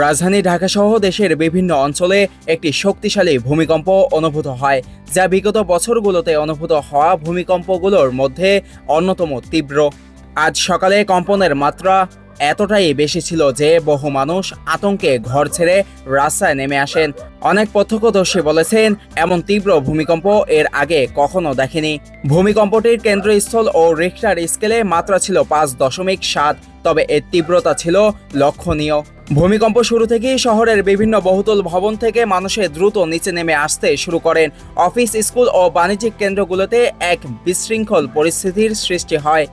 রাজধানী ঢাকাসহ দেশের বিভিন্ন অঞ্চলে একটি শক্তিশালী ভূমিকম্প অনুভূত হয়, যা বিগত বছরগুলোতে অনুভূত হওয়া ভূমিকম্পগুলোর মধ্যে অন্যতম তীব্র। আজ সকালে কম্পনের মাত্রা এতটাই বেশি ছিল যে বহু মানুষ আতঙ্কে ঘর ছেড়ে রাস্তায় নেমে আসেন। অনেক প্রত্যক্ষদর্শী বলেছেন, এমন তীব্র ভূমিকম্প এর আগে কখনো দেখেনি। ভূমিকম্পটির কেন্দ্রস্থল ও রিক্টার স্কেলে মাত্রা ছিল পাঁচ দশমিক সাত, তবে এর তীব্রতা ছিল লক্ষণীয়। ভূমিকম্প শুরু থেকেই শহরের বিভিন্ন বহুতল ভবন থেকে মানুষের দ্রুত নিচে নেমে আসতে শুরু করেন। অফিস, স্কুল ও বাণিজ্যিক কেন্দ্রগুলোতে এক বিশৃঙ্খল পরিস্থিতির সৃষ্টি হয়।